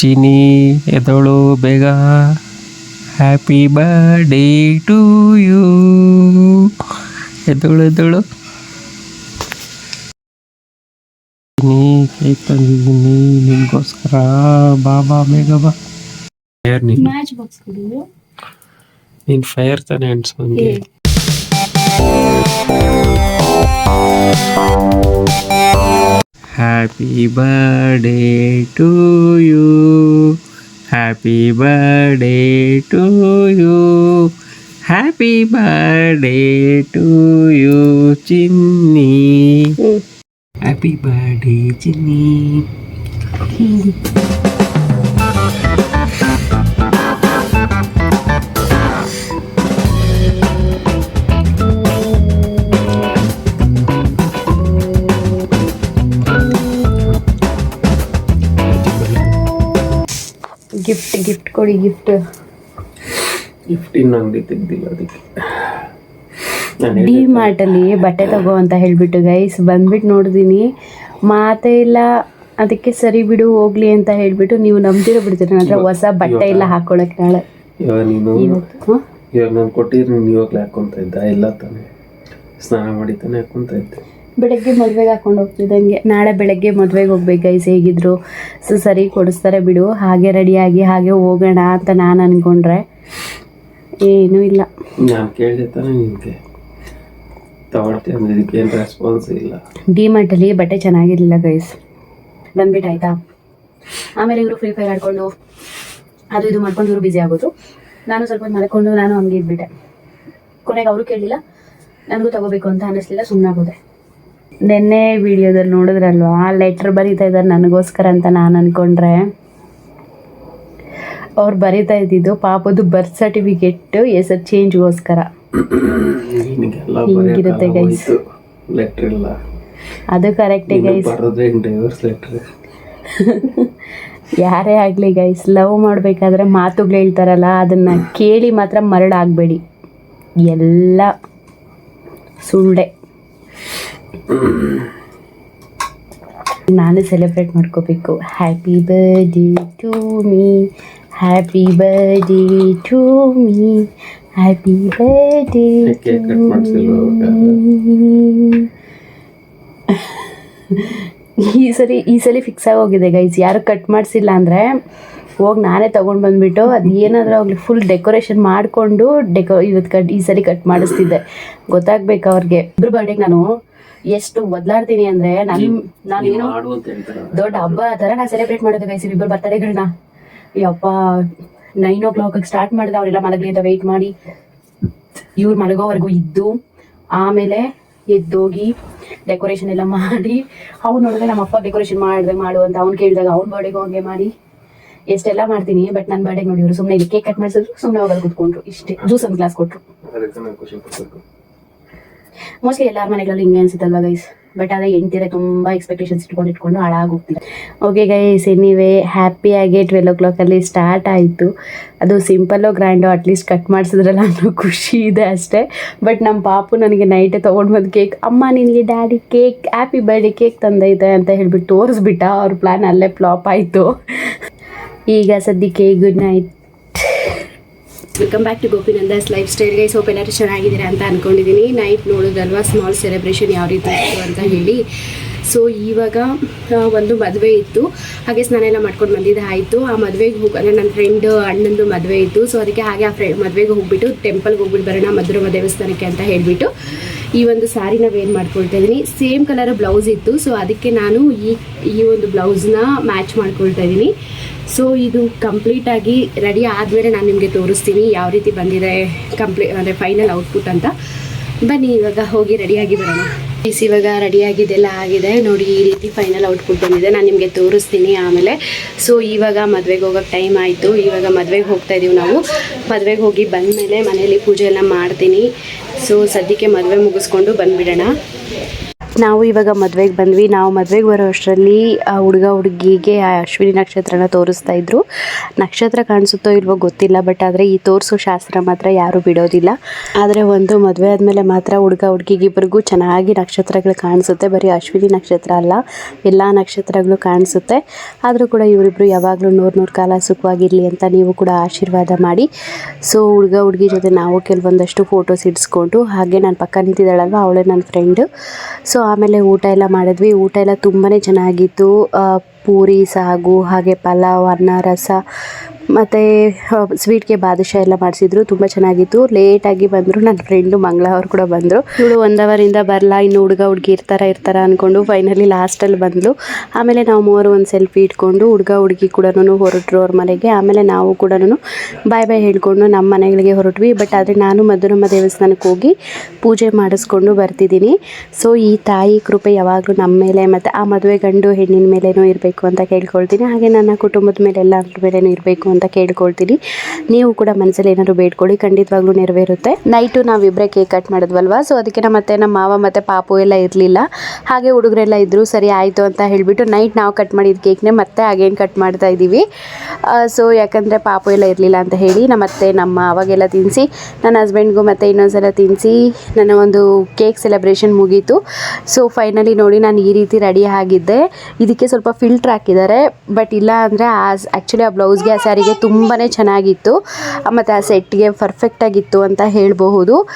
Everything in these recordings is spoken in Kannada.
ಚಿನಿ ಎದಳು ಬೇಗ. ಹ್ಯಾಪಿ ಬರ್ಡೇ ಟು ಯು ಎದಳು ಎದಳು. ಚಿನಿ ಕೇಕ್ ತಂದಿದ್ದೀನಿ ನಿನ್ಗೋಸ್ಕರ ಬಾ ಬಾ ಬೇಗ ಬಾ. ಫೈರ್ ನೀನು. ನೀನು ಫೈರ್ ತಾನೆ ಅನ್ಸೋಂಗೆ happy birthday to you Happy birthday to you. Happy birthday to you, Chinny. Mm. Happy birthday, Chinny. Gift gift ಕೊಡಿ ಗಿಫ್ಟ್ ಗಿಫ್ಟ್ ಇನ್ನು ಅಂಗಡಿ ತೆಗ್ದಿಲ್ಲ ಅದಕ್ಕೆ. ಡಿ ಮಾರ್ಟಲ್ಲಿ ಬಟ್ಟೆ ತಗೋ ಅಂತ ಹೇಳಿಬಿಟ್ಟು ಗೈಸ್ ಬಂದ್ಬಿಟ್ಟು ನೋಡಿದೀನಿ. ಮಾತೇ ಇಲ್ಲ ಅದಕ್ಕೆ ಸರಿ ಬಿಡು ಹೋಗ್ಲಿ ಅಂತ ಹೇಳ್ಬಿಟ್ಟು ನೀವು ನಂಬ್ದಿರೋ ಬಿಡ್ತೀರ ನನ್ನ ಹತ್ರ ಹೊಸ ಬಟ್ಟೆ ಇಲ್ಲ ಹಾಕೊಳಕ್ ನಾಳೆ. ಇವಾಗ ನೀನು ಇವಾಗ ನಾನು ಕೊಟ್ಟಿದ್ರೆ ಹಾಕೊಂತ ಇದ್ದ ಇಲ್ಲ ತಾನೆ. ಸ್ನಾನ ಮಾಡಿ ತಾನೆ ಹಾಕೊಂತ ಇದ್ದೆ. ಬೆಳಗ್ಗೆ ಮದುವೆಗೆ ಹಾಕೊಂಡು ಹೋಗ್ತಿದ್ದಂಗೆ. ನಾಳೆ ಬೆಳಗ್ಗೆ ಮದುವೆಗೆ ಹೋಗ್ಬೇಕು ಗೈಸ್ ಹೇಗಿದ್ರು. ಸೊ ಸರಿ ಕೊಡಿಸ್ತಾರೆ ಬಿಡು. ಹಾಗೆ ರೆಡಿಯಾಗಿ ಹಾಗೆ ಹೋಗೋಣ ಅಂತ ನಾನು ಅನ್ಕೊಂಡ್ರೆ. ಏನೂ ಇಲ್ಲ. ನಾನು ಕೇಳಿದೆ ತಾನೇ ನಿಮಗೆ ತಗೊಳ್ತೀಯ ಅಂದ್ರೆ ಇದಕ್ಕೆ ಏನು ರೆಸ್ಪಾನ್ಸ್ ಇಲ್ಲ. ಡಿ ಮಾರ್ಟಲ್ಲಿ ಬಟ್ಟೆ ಚೆನ್ನಾಗಿರಲಿಲ್ಲ ಗೈಸ್ ಬಂದ್ಬಿಟ್ಟು ಆಯ್ತಾ? ಆಮೇಲೆ ಇವರು ಫ್ರೀ ಫೈರ್ ಆಡ್ಕೊಂಡು ಅದು ಇದು ಮಾಡ್ಕೊಂಡು ಇವರು ಬ್ಯುಸಿ ಆಗೋದು. ನಾನು ಸ್ವಲ್ಪ ಮಲ್ಕೊಂಡು ನಾನು ಹಂಗೆ ಇದ್ಬಿಟ್ಟೆ. ಕೊನೆಗೆ ಅವರು ಕೇಳಲಿಲ್ಲ. ನನಗೂ ತಗೋಬೇಕು ಅಂತ ಅನ್ನಿಸ್ಲಿಲ್ಲ ಸುಮ್ಮನಾಗೋದೆ ನಿನ್ನೆ ವಿಡಿಯೋದಲ್ಲಿ ನೋಡಿದ್ರಲ್ವಾ? ಲೆಟ್ರ್ ಬರೀತಾ ಇದ್ದಾರೆ ನನಗೋಸ್ಕರ ಅಂತ ನಾನು ಅನ್ಕೊಂಡ್ರೆ. ಅವ್ರು ಬರೀತಾ ಇದ್ದಿದ್ದು ಪಾಪದು ಬರ್ತ್ ಸರ್ಟಿಫಿಕೇಟ್ ಹೆಸರು ಚೇಂಜ್ಗೋಸ್ಕರ ಹಿಂಗಿರುತ್ತೆ ಗೈಸ್ ಅದು ಕರೆಕ್ಟೇ ಗೈಸ್ ಯಾರೇ ಆಗಲಿ ಗೈಸ್ ಲವ್ ಮಾಡಬೇಕಾದ್ರೆ ಮಾತುಗಳು ಹೇಳ್ತಾರಲ್ಲ ಅದನ್ನು ಕೇಳಿ ಮಾತ್ರ ಮರಳಾಗಬೇಡಿ. ಎಲ್ಲ ಸುಳ್ಳೆ. ನಾನು ಸೆಲೆಬ್ರೇಟ್ ಮಾಡ್ಕೋಬೇಕು. Happy birthday to me happy birthday to me happy birthday ಈ ಸರಿ ಈ ಸಲ ಫಿಕ್ಸ್ ಆಗಿ ಹೋಗಿದೆ ಗೈಸ್ ಯಾರು ಕಟ್ ಮಾಡಿಸಿಲ್ಲ ಅಂದರೆ ಹೋಗಿ ನಾನೇ ತೊಗೊಂಡು ಬಂದುಬಿಟ್ಟು ಅದು ಏನಾದರೂ ಆಗಲಿ ಫುಲ್ ಡೆಕೋರೇಷನ್ ಮಾಡಿಕೊಂಡು ಡೆಕೋ ಇವತ್ತು ಕಟ್ ಈ ಸರಿ ಕಟ್ ಮಾಡಿಸ್ತಿದ್ದೆ. ಗೊತ್ತಾಗ್ಬೇಕು ಅವ್ರಿಗೆ. ಇಬ್ಬರು ಬರ್ಡೇಗೆ ನಾನು ಎಷ್ಟು ಬದಲಾಡ್ತೀನಿ ಅಂದ್ರೆ ನಾನು ದೊಡ್ಡ ಹಬ್ಬ ತರ ನಾ ಸೆಲೆಬ್ರೇಟ್ ಮಾಡೋದು ಗೈಸ್ ಇಬ್ಬರು ಬರ್ತಡೇಗಳನ್ನ ಯಪ್ಪ ನೈನ್ ಓ ಕ್ಲಾಕ್ ಸ್ಟಾರ್ಟ್ ಮಾಡಿದ ಅವರೆಲ್ಲ ಮಲಗಲಿ ಅಂತ ವೆಯ್ಟ್ ಮಾಡಿ. ಇವ್ರು ಮಲಗೋವರೆಗೂ ಇದ್ದು ಆಮೇಲೆ ಎದ್ದೋಗಿ ಡೆಕೋರೇಷನ್ ಎಲ್ಲ ಮಾಡಿ ಅವ್ನು ನೋಡಿದ್ರೆ ನಮ್ಮ ಅಪ್ಪ ಡೆಕೋರೇಷನ್ ಮಾಡಿದೆ ಮಾಡು ಅಂತ ಅವ್ನು ಕೇಳಿದಾಗ ಅವ್ನ ಬರ್ಡೇಗೆ ಹೋಗಿ ಮಾಡಿ. ಎಷ್ಟೆಲ್ಲ ಮಾಡ್ತೀನಿ ಬಟ್ ನನ್ನ ಬರ್ಡೇಗೆ ನೋಡಿ ಇವರು ಸುಮ್ಮನೆ ಕೇಕ್ ಕಟ್ ಮಾಡಿಸಿದ್ರು ಸುಮ್ಮನೆ ಹೋಗೋದು ಕುತ್ಕೊಂಡ್ರು ಇಷ್ಟೇ ಜ್ಯೂಸ್ ಒಂದು ಗ್ಲಾಸ್ ಕೊಟ್ಟರು ಅದಕ್ಕೆ ನಾನು ಖುಷಿ ಪಡ್ಬೇಕು ಮೋಸ್ಟ್ಲಿ ಎಲ್ಲಾರ ಮನೆಗಳಲ್ಲಿ ಹಿಂಗೆ ಅನ್ಸುತ್ತಲ್ವ ಗೈಸ್ ಬಟ್ ಅದೇ ಹೆಂಡ್ತಿರ ತುಂಬ ಎಕ್ಸ್ಪೆಕ್ಟೇಷನ್ಸ್ ಇಟ್ಕೊಂಡು ಇಟ್ಕೊಂಡು ಹಾಳಾಗೋಗ್ತಿದೆ. ಓಕೆ ಗೈಸ್ ಎನಿವೇ ಹ್ಯಾಪಿಯಾಗಿ ಟ್ವೆಲ್ ಓ ಕ್ಲಾಕಲ್ಲಿ ಸ್ಟಾರ್ಟ್ ಆಯಿತು. ಅದು ಸಿಂಪಲ್ಲು ಗ್ರ್ಯಾಂಡೋ ಅಟ್ಲೀಸ್ಟ್ ಕಟ್ ಮಾಡಿಸಿದ್ರಲ್ಲ ಅನ್ನೋ ಖುಷಿ ಇದೆ ಅಷ್ಟೇ. ಬಟ್ ನಮ್ಮ ಪಾಪು ನನಗೆ ನೈಟೇ ತೊಗೊಂಡು ಬಂದು ಕೇಕ್ ಅಮ್ಮ, ನಿನಗೆ daddy cake happy birthday cake ತಂದೈತೆ ಅಂತ ಹೇಳಿಬಿಟ್ಟು ತೋರಿಸ್ಬಿಟ್ಟ. ಅವ್ರ ಪ್ಲ್ಯಾನ್ ಅಲ್ಲೇ ಫ್ಲಾಪ್ ಆಯಿತು. ಈಗ ಸದ್ಯಕ್ಕೆ good night welcome back to Gopinandas lifestyle guys hope ಎಲ್ಲರೂ ಚೆನ್ನಾಗಿದ್ದೀರಾ ಅಂತ ಅನ್ಕೊಂಡಿದ್ದೀನಿ. ನೈಟ್ ನೋಡೋದಲ್ವಾ? ಸ್ಮಾಲ್ ಸೆಲೆಬ್ರೇಷನ್ ಯಾವ ರೀತಿ ಇತ್ತು ಅಂತ ಹೇಳಿ. ಸೊ ಇವಾಗ ಒಂದು ಮದುವೆ ಇತ್ತು. ಹಾಗೆ ಸ್ನಾನ ಎಲ್ಲ ಮಾಡ್ಕೊಂಡು ಬಂದಿದ್ದೆ. ಆಯಿತು. ಆ ಮದುವೆಗೆ ಹೋಗಿ, ಅಂದರೆ ನನ್ನ ಫ್ರೆಂಡ್ ಅಣ್ಣಂದು ಮದುವೆ ಇತ್ತು. ಸೊ ಅದಕ್ಕೆ ಹಾಗೆ ಆ ಫ್ರೆ ಮದುವೆಗೆ ಹೋಗ್ಬಿಟ್ಟು ಟೆಂಪಲ್ಗೆ ಹೋಗ್ಬಿಟ್ಟು ಬರೋಣ ಮಧುರಮ ದೇವಸ್ಥಾನಕ್ಕೆ ಅಂತ ಹೇಳಿಬಿಟ್ಟು. ಈ ಒಂದು ಸಾರಿನ ವೇರ್ ಮಾಡ್ಕೊಳ್ತಾ ಇದ್ದೀನಿ ಸೇಮ್ ಕಲರ್ ಬ್ಲೌಸ್ ಇತ್ತು. ಸೊ ಅದಕ್ಕೆ ನಾನು ಈ ಈ ಒಂದು ಬ್ಲೌಸ್ನ ಮ್ಯಾಚ್ ಮಾಡ್ಕೊಳ್ತಾ ಇದ್ದೀನಿ ಸೊ ಇದು ಕಂಪ್ಲೀಟಾಗಿ ರೆಡಿ ಆದಮೇಲೆ ನಾನು ನಿಮಗೆ ತೋರಿಸ್ತೀನಿ ಯಾವ ರೀತಿ ಬಂದಿದೆ ಕಂಪ್ಲೀ ಅಂದರೆ ಫೈನಲ್ ಔಟ್ಪುಟ್ ಅಂತ. ಬನ್ನಿ, ಇವಾಗ ಹೋಗಿ ರೆಡಿಯಾಗಿ ಬರೋಣ. Guys, ಇವಾಗ ರೆಡಿಯಾಗಿದ್ದೆಲ್ಲ ಆಗಿದೆ. ನೋಡಿ ಈ ರೀತಿ ಫೈನಲ್ ಔಟ್ಪುಟ್ ಬಂದಿದೆ. ನಾನು ನಿಮಗೆ ತೋರಿಸ್ತೀನಿ ಆಮೇಲೆ. ಸೊ ಇವಾಗ ಮದುವೆಗೆ ಹೋಗೋಕೆ ಟೈಮ್ ಆಯಿತು. ಇವಾಗ ಮದುವೆಗೆ ಹೋಗ್ತಾ ಇದ್ದೀವಿ ನಾವು. ಮದುವೆಗೆ ಹೋಗಿ ಬಂದಮೇಲೆ ಮನೇಲಿ ಪೂಜೆ ಎಲ್ಲ ಮಾಡ್ತೀನಿ. ಸೊ ಸದ್ಯಕ್ಕೆ ಮದುವೆ ಮುಗಿಸ್ಕೊಂಡು ಬಂದುಬಿಡೋಣ. ನಾವು ಇವಾಗ ಮದುವೆಗೆ ಬಂದ್ವಿ. ನಾವು ಮದುವೆಗೆ ಬರೋ ಅಷ್ಟರಲ್ಲಿ, ಆ ಹುಡುಗ ಹುಡುಗಿಗೆ ಆ ಅಶ್ವಿನಿ ನಕ್ಷತ್ರನ ತೋರಿಸ್ತಾ ಇದ್ರು. ನಕ್ಷತ್ರ ಕಾಣಿಸುತ್ತೋ ಇಲ್ವೋ ಗೊತ್ತಿಲ್ಲ, ಬಟ್ ಆದರೆ ಈ ತೋರಿಸೋ ಶಾಸ್ತ್ರ ಮಾತ್ರ ಯಾರೂ ಬಿಡೋದಿಲ್ಲ. ಆದರೆ ಒಂದು ಮದುವೆ ಆದಮೇಲೆ ಮಾತ್ರ ಹುಡುಗ ಹುಡುಗಿಗಿಬ್ಬರಿಗೂ ಚೆನ್ನಾಗಿ ನಕ್ಷತ್ರಗಳು ಕಾಣಿಸುತ್ತೆ. ಬರೀ ಅಶ್ವಿನಿ ನಕ್ಷತ್ರ ಅಲ್ಲ, ಎಲ್ಲ ನಕ್ಷತ್ರಗಳು ಕಾಣಿಸುತ್ತೆ. ಆದರೂ ಕೂಡ ಇವರಿಬ್ಬರು ಯಾವಾಗಲೂ ನೂರು ನೂರು ಕಾಲ ಸುಖವಾಗಿರಲಿ ಅಂತ ನೀವು ಕೂಡ ಆಶೀರ್ವಾದ ಮಾಡಿ. ಸೊ, ಹುಡುಗ ಹುಡುಗಿ ಜೊತೆ ನಾವು ಕೆಲವೊಂದಷ್ಟು ಫೋಟೋಸ್ ಇಡಿಸ್ಕೊಂಡು, ಹಾಗೆ ನಾನು ಪಕ್ಕ ನಿಂತಿದ್ದಾಳಲ್ವ, ಅವಳೇ ನನ್ನ ಫ್ರೆಂಡು ಸೊ ಆಮೇಲೆ ಊಟ ಎಲ್ಲ ಮಾಡಿದ್ವಿ. ಊಟ ಎಲ್ಲ ತುಂಬಾ ಚೆನ್ನಾಗಿತ್ತು. ಪೂರಿ ಸಾಗು ಹಾಗೆ ಪಲಾವ್ ಅನ್ನ ರಸ ಮತ್ತು ಸ್ವೀಟ್ಗೆ ಬಾದುಷಾ ಎಲ್ಲ ಮಾಡಿಸಿದ್ರು. ತುಂಬ ಚೆನ್ನಾಗಿತ್ತು. ಲೇಟಾಗಿ ಬಂದರು. ನನ್ನ ಫ್ರೆಂಡು ಮಂಗಳ ಅವ್ರು ಕೂಡ ಬಂದರು. ಇವಳು ಒಂದು ಅವರಿಂದ ಬರಲ್ಲ ಇನ್ನು ಹುಡುಗ, ಹುಡುಗಿ ಇರ್ತಾರ ಇರ್ತಾರ ಅಂದ್ಕೊಂಡು ಫೈನಲಿ ಲಾಸ್ಟಲ್ಲಿ ಬಂದಳು ಆಮೇಲೆ ನಾವು ಮೂವರು ಒಂದು ಸೆಲ್ಫಿ ಇಟ್ಕೊಂಡು ಹುಡುಗ, ಹುಡುಗಿ ಕೂಡ ಹೊರಟ್ರು ಅವ್ರ ಮನೆಗೆ. ಆಮೇಲೆ ನಾವು ಕೂಡ ಬಾಯ್ ಬಾಯ್ ಹೇಳ್ಕೊಂಡು ನಮ್ಮ ಮನೆಗಳಿಗೆ ಹೊರಟ್ವಿ. ಬಟ್ ಆದರೆ ನಾನು ಮಧುರಮ್ಮ ದೇವಸ್ಥಾನಕ್ಕೆ ಹೋಗಿ ಪೂಜೆ ಮಾಡಿಸ್ಕೊಂಡು ಬರ್ತಿದ್ದೀನಿ. ಸೊ ಈ ತಾಯಿ ಕೃಪೆ ಯಾವಾಗಲೂ ನಮ್ಮ ಮೇಲೆ ಮತ್ತು ಆ ಮದುವೆ ಗಂಡು ಹೆಣ್ಣಿನ ಮೇಲೇನೂ ಇರಬೇಕು ಅಂತ ಕೇಳ್ಕೊಳ್ತೀನಿ. ಹಾಗೆ ನನ್ನ ಕುಟುಂಬದ ಮೇಲೆ ಎಲ್ಲರ ಮೇಲೇನೂ ಇರಬೇಕು ಅಂತ ಕೇಳ್ಕೊಳ್ತೀನಿ. ನೀವು ಕೂಡ ಮನಸ್ಸಲ್ಲಿ ಏನಾದ್ರು ಬೇಡ್ಕೊಳ್ಳಿ, ಖಂಡಿತವಾಗ್ಲೂ ನೆರವೇರುತ್ತೆ. ನೈಟು ನಾವಿಬ್ಬರೇ ಕೇಕ್ ಕಟ್ ಮಾಡಿದ್ವಲ್ವಾ? ಸೊ ಅದಕ್ಕೆ ನಮ್ಮ ಮತ್ತೆ ನಮ್ಮ ಮಾವ ಮತ್ತು ಪಾಪು ಎಲ್ಲ ಇರಲಿಲ್ಲ. ಹಾಗೆ ಹುಡುಗರೆಲ್ಲ ಇದ್ದರು ಸರಿ, ಆಯಿತು ಅಂತ ಹೇಳಿಬಿಟ್ಟು ನೈಟ್ ನಾವು ಕಟ್ ಮಾಡಿದ ಕೇಕ್ನೇ ಮತ್ತೆ ಹಾಗೇನು ಕಟ್ ಮಾಡ್ತಾ ಇದ್ದೀವಿ. ಸೊ ಯಾಕಂದರೆ ಪಾಪು ಎಲ್ಲ ಇರಲಿಲ್ಲ ಅಂತ ಹೇಳಿ ನಮ್ಮ ಅತ್ತೆ, ನಮ್ಮ ಅವಾಗೆಲ್ಲ ತಿನ್ನಿಸಿ ನನ್ನ ಹಸ್ಬೆಂಡ್ಗೂ ಮತ್ತೆ ಇನ್ನೊಂದ್ಸಲ ತಿನ್ನಿಸಿ ನನ್ನ ಒಂದು ಕೇಕ್ ಸೆಲೆಬ್ರೇಷನ್ ಮುಗೀತು. ಸೊ ಫೈನಲಿ ನೋಡಿ ನಾನು ಈ ರೀತಿ ರೆಡಿ ಆಗಿದ್ದೆ. ಇದಕ್ಕೆ ಸ್ವಲ್ಪ ಫಿಲ್ಟ್ರ್ ಹಾಕಿದ್ದಾರೆ. ಬಟ್ ಇಲ್ಲ ಅಂದರೆ ಆ ಆ್ಯಕ್ಚುಲಿ ಆ ಬ್ಲೌಸ್ಗೆ ಆ ಸ್ಯಾರಿಗೆ ತುಂಬಾ ಚೆನ್ನಾಗಿತ್ತು. ಮತ್ತು ಆ ಸೆಟ್ಗೆ ಪರ್ಫೆಕ್ಟಾಗಿತ್ತು ಅಂತ ಹೇಳಬಹುದು.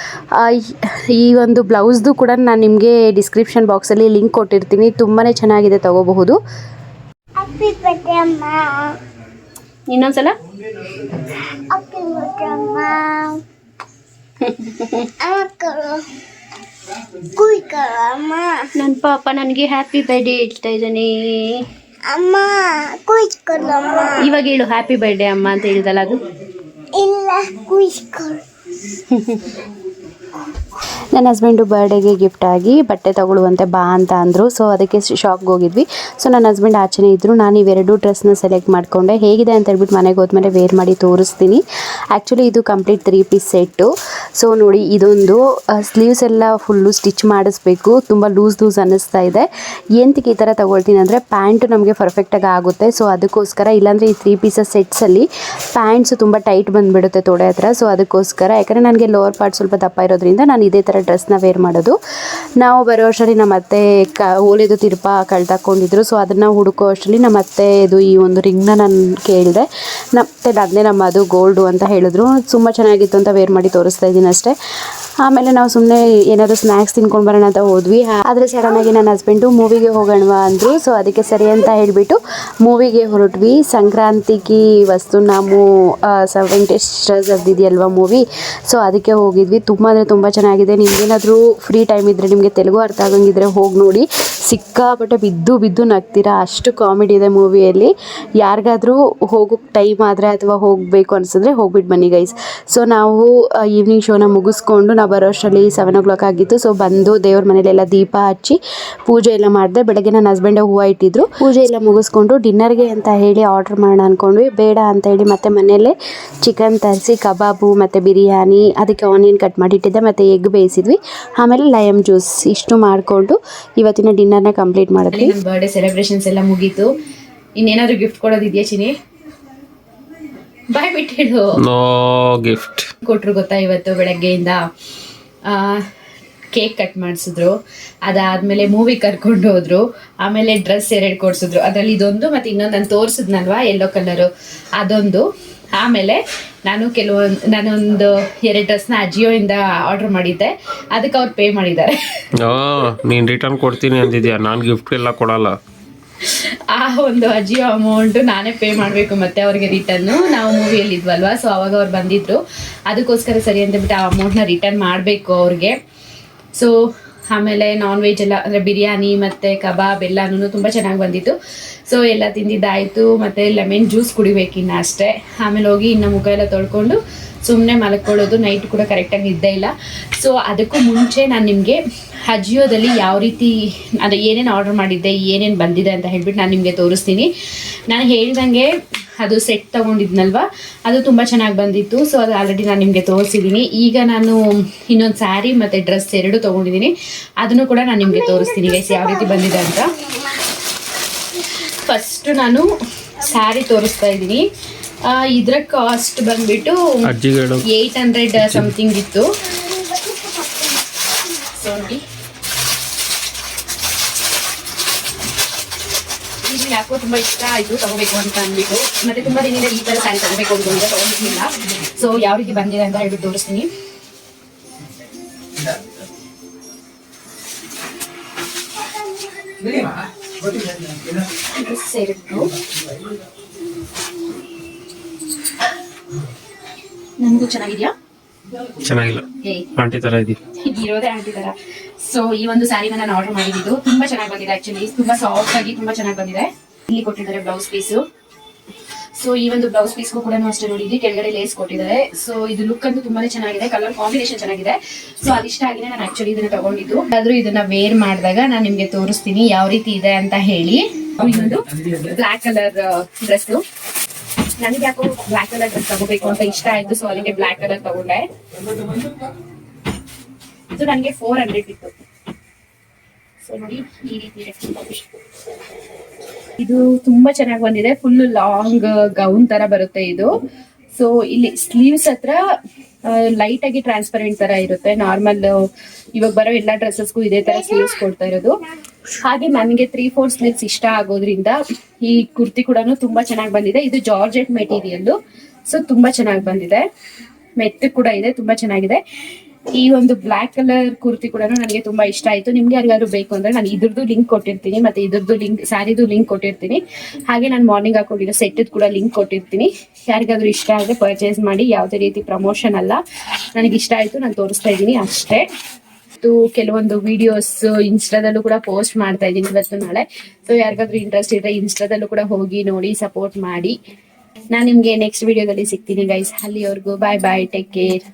ಈ- ಒಂದು ಬ್ಲೌಸ್ದು ಕೂಡ ನಾನು ನಿಮಗೆ ಡಿಸ್ಕ್ರಿಪ್ಷನ್ ಬಾಕ್ಸಲ್ಲಿ ಲಿಂಕ್ ಕೊಟ್ಟಿರ್ತೀನಿ. ತುಂಬಾ ಚೆನ್ನಾಗಿದೆ ತಗೋಬಹುದು. ಇನ್ನೊಂದ್ಸಲ? ನನ್ನ ಪಾಪ ನನಗೆ ಹ್ಯಾಪಿ ಬರ್ಡೇ ಹೇಳ್ತಾ ಇದ್ದಾನೆ. Amma. ಕೂಯಿಸ್ಕೊಳ್ಳು ಅಮ್ಮ. ಇವಾಗ ಹೇಳು ಹ್ಯಾಪಿ ಬರ್ಡೇ ಅಮ್ಮ ಅಂತ ಹೇಳಿದಲ್ಲ ಅದು? ಇಲ್ಲ ಕೂಯಿಸ್ಕೊಳ್ಳು. ನನ್ನ ಹಸ್ಬೆಂಡು ಬರ್ಡೇಗೆ ಗಿಫ್ಟ್ ಆಗಿ ಬಟ್ಟೆ ತಗೊಳ್ಳುವಂತೆ ಬಾ ಅಂತ ಅಂದರು. ಸೊ ಅದಕ್ಕೆ ಶಾಪ್ಗೆ ಹೋಗಿದ್ವಿ. ಸೊ ನನ್ನ ಹಸ್ಬೆಂಡ್ ಆಚೆನೇ ಇದ್ದರು ನಾನು ಇವೆರಡು ಡ್ರೆಸ್ನ ಸೆಲೆಕ್ಟ್ ಮಾಡಿಕೊಂಡೆ. ಹೇಗಿದೆ ಅಂತ ಹೇಳ್ಬಿಟ್ಟು ಮನೆಗೆ ಹೋದ್ಮೇಲೆ ವೇರ್ ಮಾಡಿ ತೋರಿಸ್ತೀನಿ. ಆ್ಯಕ್ಚುಲಿ ಇದು complete three piece set so ನೋಡಿ, ಇದೊಂದು ಸ್ಲೀವ್ಸ್ ಎಲ್ಲ ಫುಲ್ಲು ಸ್ಟಿಚ್ ಮಾಡಿಸ್ಬೇಕು. ತುಂಬ ಲೂಸ್ ಲೂಸ್ ಅನ್ನಿಸ್ತಾ ಇದೆ. ಎಂತಕ್ಕೆ ಈ ಥರ ತಗೊಳ್ತೀನಿ ಅಂದರೆ ಪ್ಯಾಂಟು ನಮಗೆ ಪರ್ಫೆಕ್ಟಾಗಿ ಆಗುತ್ತೆ. ಸೊ ಅದಕ್ಕೋಸ್ಕರ, ಇಲ್ಲಾಂದರೆ ಈ ತ್ರೀ ಪೀಸಸ್ ಸೆಟ್ಸಲ್ಲಿ ಪ್ಯಾಂಟ್ಸ್ ತುಂಬ ಟೈಟ್ ಬಂದುಬಿಡುತ್ತೆ ತೊಡೆ ಹತ್ರ. ಸೊ ಅದಕ್ಕೋಸ್ಕರ, ಯಾಕಂದರೆ ನನಗೆ ಲೋವರ್ ಪಾರ್ಟ್ ಸ್ವಲ್ಪ ದಪ್ಪ ಇರೋದ್ರಿಂದ ನಾನು ಇದೇ ಥರ ಡ್ರೆಸ್ನ ವೇರ್ ಮಾಡೋದು. ನಾವು ಬರೋ ಅಷ್ಟರಲ್ಲಿ ನಮ್ಮ ಅತ್ತೆ ಕ, ಓಲೆದು ತಿರುಪ ಕಳ್ತಾಕೊಂಡಿದ್ರು ಸೊ ಅದನ್ನು ಹುಡುಕೋ ಅಷ್ಟರಲ್ಲಿ ನಮ್ಮ ಅತ್ತೆ ಇದು ಈ ಒಂದು ರಿಂಗ್ನ ನಾನು ಕೇಳಿದೆ. ನಮ್ಮ ಅದನ್ನೇ ನಮ್ಮ ಅದು ಗೋಲ್ಡು ಅಂತ ಹೇಳಿದ್ರು. ತುಂಬ ಚೆನ್ನಾಗಿತ್ತು ಅಂತ ವೇರ್ ಮಾಡಿ ತೋರಿಸ್ತಾ ಇದ್ದೀನಿ. ಅಷ್ಟೇ. ಆಮೇಲೆ ನಾವು ಸುಮ್ಮನೆ ಏನಾದರೂ ಸ್ನ್ಯಾಕ್ಸ್ ತಿನ್ಕೊಂಡು ಬರೋಣ ಅಂತ ಹೋದ್ವಿ. ಆದರೆ ಸಡನ್ನಾಗಿ ನನ್ನ ಹಸ್ಬೆಂಡು ಮೂವಿಗೆ ಹೋಗೋಣವಾ ಅಂದರು. ಸೊ ಅದಕ್ಕೆ ಸರಿ ಅಂತ ಹೇಳಿಬಿಟ್ಟು ಮೂವಿಗೆ ಹೊರಟ್ವಿ. ಸಂಕ್ರಾಂತಿಗೆ ವಸ್ತು ನಾವು ವೆಂಕಟೇಶ್ವರ ಇದೆಯಲ್ವಾ ಮೂವಿ ಸೊ ಅದಕ್ಕೆ ಹೋಗಿದ್ವಿ. ತುಂಬ ಅಂದರೆ ತುಂಬ ಚೆನ್ನಾಗಿದೆ. ನಿಮ್ಗೇನಾದರೂ ಫ್ರೀ ಟೈಮ್ ಇದ್ದರೆ ನಿಮಗೆ ತೆಲುಗು ಅರ್ಥ ಆಗಂಗಿದ್ರೆ ಹೋಗಿ ನೋಡಿ. ಸಿಕ್ಕಾಪಟ್ಟೆ ಬಿದ್ದು ಬಿದ್ದು ನಗ್ತೀರಾ? ಅಷ್ಟು ಕಾಮಿಡಿ ಇದೆ ಮೂವಿಯಲ್ಲಿ ಯಾರಿಗಾದರೂ ಹೋಗೋಕ್ಕೆ ಟೈಮ್ ಆದರೆ ಅಥವಾ ಹೋಗಬೇಕು ಅನಿಸಿದ್ರೆ ಹೋಗ್ಬಿಟ್ಟು ಬನ್ನಿ ಗೈಸ್ ಸೊ ನಾವು ಈವ್ನಿಂಗ್ ಶೋನ ಮುಗಿಸ್ಕೊಂಡು ನಾವು ಬರೋ ಅಷ್ಟರಲ್ಲಿ ಸೆವೆನ್ ಓ ಕ್ಲಾಕ್ ಆಗಿತ್ತು. ಸೊ ಬಂದು ದೇವ್ರ ಮನೇಲೆಲ್ಲ ದೀಪ ಹಚ್ಚಿ ಪೂಜೆ ಎಲ್ಲ ಮಾಡಿದೆ. ಬೆಳಗ್ಗೆ ನನ್ನ ಹಸ್ಬೆಂಡ್ ಹೂವು ಇಟ್ಟಿದ್ರು. ಪೂಜೆ ಎಲ್ಲ ಮುಗಿಸ್ಕೊಂಡು ಡಿನ್ನರ್ಗೆ ಅಂತ ಹೇಳಿ ಆರ್ಡರ್ ಮಾಡೋಣ ಅಂದ್ಕೊಂಡ್ವಿ ಬೇಡ ಅಂತ ಹೇಳಿ ಮತ್ತೆ ಮನೆಯಲ್ಲೇ ಚಿಕನ್ ತರಿಸಿ, ಕಬಾಬು ಮತ್ತು ಬಿರಿಯಾನಿ, ಅದಕ್ಕೆ ಆನಿಯನ್ ಕಟ್ ಮಾಡಿಟ್ಟಿದ್ದೆ ಮತ್ತು ಎಗ್ ಬೇಯಿಸಿದ್ವಿ. ಆಮೇಲೆ ಲಯಮ್ ಜ್ಯೂಸ್ ಇಷ್ಟು ಮಾಡಿಕೊಂಡು ಇವತ್ತಿನ ಡಿನ್ನರ್ನ ಕಂಪ್ಲೀಟ್ ಮಾಡಿದ್ವಿ. ಬರ್ಡೇ ಸೆಲೆಬ್ರೇಷನ್ಸ್ ಎಲ್ಲ ಮುಗೀತು. ಇನ್ನೇನಾದ್ರು ಗಿಫ್ಟ್ ಕೊಡೋದಿದೆಯಾ ಚಿನಿ? ಬಾಯ್ ಬಿಟ್ಟಿಡು ನೋ ಗಿಫ್ಟ್. ಕೊಟ್ರು ಗೊತ್ತಾ ಇವತ್ತು ಬೆಳಗ್ಗೆಯಿಂದ? ಕೇಕ್ ಕಟ್ ಮಾಡಿಸಿದ್ರು. ಅದಾದ್ಮೇಲೆ ಮೂವಿ ಕರ್ಕೊಂಡು ಹೋದ್ರು. ಆಮೇಲೆ ಡ್ರೆಸ್ ಎರಡು ಕೊಡ್ಸಿದ್ರು. ಅದರಲ್ಲಿ ಇದೊಂದು ಮತ್ತೆ ಇನ್ನೊಂದು ನಾನು ತೋರಿಸಿದ್ನಲ್ವಾ? ಯೆಲ್ಲೋ ಕಲರು ಅದೊಂದು. ಆಮೇಲೆ ನಾನು ಕೆಲವೊಂದು ನಾನೊಂದು ಎರಡು ಡ್ರೆಸ್ನ ಅಜಿಯೋಯಿಂದ ಆರ್ಡರ್ ಮಾಡಿದ್ದೆ. ಅದಕ್ಕೆ ಅವ್ರು ಪೇ ಮಾಡಿದ್ದಾರೆ. ನೀನು ರಿಟರ್ನ್ ಕೊಡ್ತೀನಿ ಅಂದಿದ್ಯಾ? ನಾನು ಗಿಫ್ಟ್ ಎಲ್ಲ ಕೊಡಲ್ಲ. ಆ ಒಂದು ಅಜಿಯೋ ಅಮೌಂಟ್ ನಾನೇ ಪೇ ಮಾಡಬೇಕು ಮತ್ತೆ ಅವ್ರಿಗೆ ರಿಟರ್ನ್ ನಾವು ಮೂವಿಯಲ್ಲಿ ಇದ್ವಲ್ವಾ ಸೊ ಅವಾಗ ಅವ್ರು ಬಂದಿದ್ರು. ಅದಕ್ಕೋಸ್ಕರ ಸರಿ ಅಂತ ಆ ಅಮೌಂಟ್ನ ರಿಟರ್ನ್ ಮಾಡಬೇಕು ಅವ್ರಿಗೆ. ಸೊ ಆಮೇಲೆ ನಾನ್ ವೆಜ್ ಎಲ್ಲ, ಅಂದರೆ ಬಿರಿಯಾನಿ ಮತ್ತು ಕಬಾಬ್ ಎಲ್ಲನೂ ತುಂಬ ಚೆನ್ನಾಗಿ ಬಂದಿತ್ತು. ಸೊ ಎಲ್ಲ ತಿಂದಿದ್ದಾಯಿತು, ಮತ್ತು ಲೆಮನ್ ಜ್ಯೂಸ್ ಕುಡಿಬೇಕಿನ್ನು ಅಷ್ಟೇ. ಆಮೇಲೆ ಹೋಗಿ ಇನ್ನು ಮುಖ ಎಲ್ಲ ತೊಳ್ಕೊಂಡು ಸುಮ್ಮನೆ ಮಲ್ಕೊಳ್ಳೋದು ನೈಟ್ ಕೂಡ ಕರೆಕ್ಟಾಗಿ ನಿದ್ದೆ ಇಲ್ಲ. ಸೊ ಅದಕ್ಕೂ ಮುಂಚೆ ನಾನು ನಿಮಗೆ ಅಜಿಯೋದಲ್ಲಿ ಯಾವ ರೀತಿ ಅದು ಏನೇನು ಆರ್ಡರ್ ಮಾಡಿದ್ದೆ ಏನೇನು ಬಂದಿದೆ ಅಂತ ಹೇಳ್ಬಿಟ್ಟು ನಾನು ನಿಮಗೆ ತೋರಿಸ್ತೀನಿ. ನಾನು ಹೇಳ್ದಂಗೆ ಅದು ಸೆಟ್ ತೊಗೊಂಡಿದ್ನಲ್ವ? ಅದು ತುಂಬ ಚೆನ್ನಾಗಿ ಬಂದಿತ್ತು ಸೊ ಅದು ಆಲ್ರೆಡಿ ನಾನು ನಿಮಗೆ ತೋರಿಸಿದ್ದೀನಿ ಈಗ ನಾನು ಇನ್ನೊಂದು ಸ್ಯಾರಿ ಮತ್ತು ಡ್ರೆಸ್ ಎರಡು ತೊಗೊಂಡಿದ್ದೀನಿ ಅದನ್ನು ಕೂಡ ನಾನು ನಿಮಗೆ ತೋರಿಸ್ತೀನಿ ಗೈಸ್ ಯಾವ ರೀತಿ ಬಂದಿದೆ ಅಂತ. ಫಸ್ಟು ನಾನು ಸ್ಯಾರಿ ತೋರಿಸ್ತಾ ಇದ್ದೀನಿ. ಇದರ ಕಾಸ್ಟ್ ಬಂದ್ಬಿಟ್ಟು ಏಯ್ಟ್ ಹಂಡ್ರೆಡ್ ಸಮಥಿಂಗ್ ಇತ್ತು. ಸೊ ನೋಡಿ. ಇದು ಯಾಕೋ ತುಂಬಾ ಇಷ್ಟ ಆಯ್ತು ತಗೋಬೇಕು ಅಂತ ಅಂದ್ಬಿಟ್ಟು. ಮತ್ತೆ ತುಂಬಾ ದಿನದಿಂದ ಈ ತರ ಸ್ಯಾರಿ ತಗೋಬೇಕು ಅಂತ ತಗೊಂಡಿರ್ಲಿಲ್ಲ ಸೊ ಯಾವ ರೀತಿ ಬಂದಿದೆ ಅಂತ ಹೇಳ್ಬಿಟ್ಟು ತೋರಿಸ್ತೀನಿ. ಸೇರಿತ್ತು ನಮಗೂ ಚೆನ್ನಾಗಿದ್ಯಾ? ಚೆನ್ನಾಗಿಲ್ಲ. ಆಂಟಿ ತರ ಇದೆ. ಇರೋದೇ ಆಂಟಿ ತರ. ಸೊ ಈ ಒಂದು ಸ್ಯಾರಿನ ನಾನು ಆರ್ಡರ್ ಮಾಡಿದ್ದು ತುಂಬಾ ಚೆನ್ನಾಗಿ ಬಂದಿದೆ ಆಕ್ಚುಲಿ ತುಂಬಾ ಸಾಫ್ಟ್ ಆಗಿ ತುಂಬಾ ಚೆನ್ನಾಗಿ ಬಂದಿದೆ. ಇಲ್ಲಿ ಕೊಟ್ಟಿದ್ದಾರೆ ಬ್ಲೌಸ್ ಪೀಸ್ ಸೊ ಈ ಒಂದು ಬ್ಲೌಸ್ ಪೀಸ್ ಕೂಡ ಅಷ್ಟೇ ನೋಡಿದ್ವಿ. ಕೆಳಗಡೆ ಲೇಸ್ ಕೊಟ್ಟಿದ್ದಾರೆ. ಸೊ ಇದು ಲುಕ್ ಅಂತೂ ತುಂಬಾನೇ ಚೆನ್ನಾಗಿದೆ. ಕಲರ್ ಕಾಂಬಿನೇಷನ್ ಚೆನ್ನಾಗಿದೆ. ಸೊ ಅದಿಷ್ಟ ಆಗಿದೆ ನಾನು ಆಕ್ಚುಲಿ ಇದನ್ನ ತಗೊಂಡಿದ್ದು. ಆದ್ರೂ ಇದನ್ನ ವೇರ್ ಮಾಡಿದಾಗ ನಾನು ನಿಮ್ಗೆ ತೋರಿಸ್ತೀನಿ ಯಾವ ರೀತಿ ಇದೆ ಅಂತ ಹೇಳಿ. ಇನ್ನೊಂದು ಬ್ಲಾಕ್ ಕಲರ್ ಡ್ರೆಸ್ ನನಗೆ ಯಾಕೋ ಬ್ಲಾಕ್ ಕಲರ್ ಡ್ರೆಸ್ ತಗೋಬೇಕು ಅಂತ ಇಷ್ಟ ಆಯ್ತು ಸೊ ಅದಕ್ಕೆ ಬ್ಲಾಕ್ ಕಲರ್ ತಗೊಂಡೆ. ಇದು ನನಗೆ ಫೋರ್ ಹಂಡ್ರೆಡ್ ಇತ್ತು. ನೋಡಿ, ಈ ರೀತಿ. ಇದು ತುಂಬಾ ಚೆನ್ನಾಗಿ ಬಂದಿದೆ. ಫುಲ್ ಲಾಂಗ್ ಗೌನ್ ತರ ಬರುತ್ತೆ ಇದು. ಸೊ ಇಲ್ಲಿ ಸ್ಲೀವ್ಸ್ ಹತ್ರ ಲೈಟ್ ಆಗಿ ಟ್ರಾನ್ಸ್ಪರೆಂಟ್ ತರ ಇರುತ್ತೆ. ನಾರ್ಮಲ್ ಇವಾಗ ಬರೋ ಎಲ್ಲಾ ಡ್ರೆಸ್ಸಸ್ಗೂ ಇದೇ ತರ ಸ್ಲೀವ್ಸ್ ಕೊಡ್ತಾ ಇರೋದು. ಹಾಗೆ ನನಗೆ ತ್ರೀ ಫೋರ್ ಸ್ಲೀವ್ಸ್ ಇಷ್ಟ ಆಗೋದ್ರಿಂದ ಈ ಕುರ್ತಿ ಕೂಡ ತುಂಬಾ ಚೆನ್ನಾಗಿ ಬಂದಿದೆ. ಇದು ಜಾರ್ಜೆಟ್ ಮೆಟೀರಿಯಲ್ ಸೊ ತುಂಬಾ ಚೆನ್ನಾಗಿ ಬಂದಿದೆ. ಮೆತ್ತ ಕೂಡ ಇದೆ, ತುಂಬಾ ಚೆನ್ನಾಗಿದೆ. ಈ ಒಂದು ಬ್ಲಾಕ್ ಕಲರ್ ಕುರ್ತಿ ಕೂಡ ನನಗೆ ತುಂಬಾ ಇಷ್ಟ ಆಯ್ತು. ನಿಮ್ಗೆ ಯಾರಿಗಾದ್ರು ಬೇಕು ಅಂದ್ರೆ ನಾನು ಇದ್ರದ್ದು ಲಿಂಕ್ ಕೊಟ್ಟಿರ್ತೀನಿ, ಮತ್ತೆ ಇದ್ರದ್ದು ಲಿಂಕ್ ಸ್ಯಾರಿದು ಲಿಂಕ್ ಕೊಟ್ಟಿರ್ತೀನಿ. ಹಾಗೆ ನಾನು ಮಾರ್ನಿಂಗ್ ಹಾಕೊಂಡಿರೋ ಸೆಟ್ ಕೂಡ ಲಿಂಕ್ ಕೊಟ್ಟಿರ್ತೀನಿ. ಯಾರಿಗಾದ್ರೂ ಇಷ್ಟ ಆದ್ರೆ ಪರ್ಚೇಸ್ ಮಾಡಿ, ಯಾವುದೇ ರೀತಿ ಪ್ರಮೋಷನ್ ಅಲ್ಲ, ನನಗೆ ಇಷ್ಟ ಆಯ್ತು, ನಾನು ತೋರಿಸ್ತಾ ಇದ್ದೀನಿ ಅಷ್ಟೇ. ಕೆಲವೊಂದು ವಿಡಿಯೋಸ್ ಇನ್ಸ್ಟಾದಲ್ಲೂ ಕೂಡ ಪೋಸ್ಟ್ ಮಾಡ್ತಾ ಇದ್ದೀನಿ ಇವತ್ತು ನಾಳೆ. ಸೊ ಯಾರಿಗಾದ್ರೂ ಇಂಟ್ರೆಸ್ಟ್ ಇದ್ರೆ ಇನ್ಸ್ಟಾದಲ್ಲೂ ಕೂಡ ಹೋಗಿ ನೋಡಿ ಸಪೋರ್ಟ್ ಮಾಡಿ. ನಾನು ನಿಮ್ಗೆ ನೆಕ್ಸ್ಟ್ ವಿಡಿಯೋದಲ್ಲಿ ಸಿಗ್ತೀನಿ ಗೈಸ್ ಅಲ್ಲಿವರೆಗೂ ಬಾಯ್ ಬಾಯ್ ಟೇಕ್ ಕೇರ್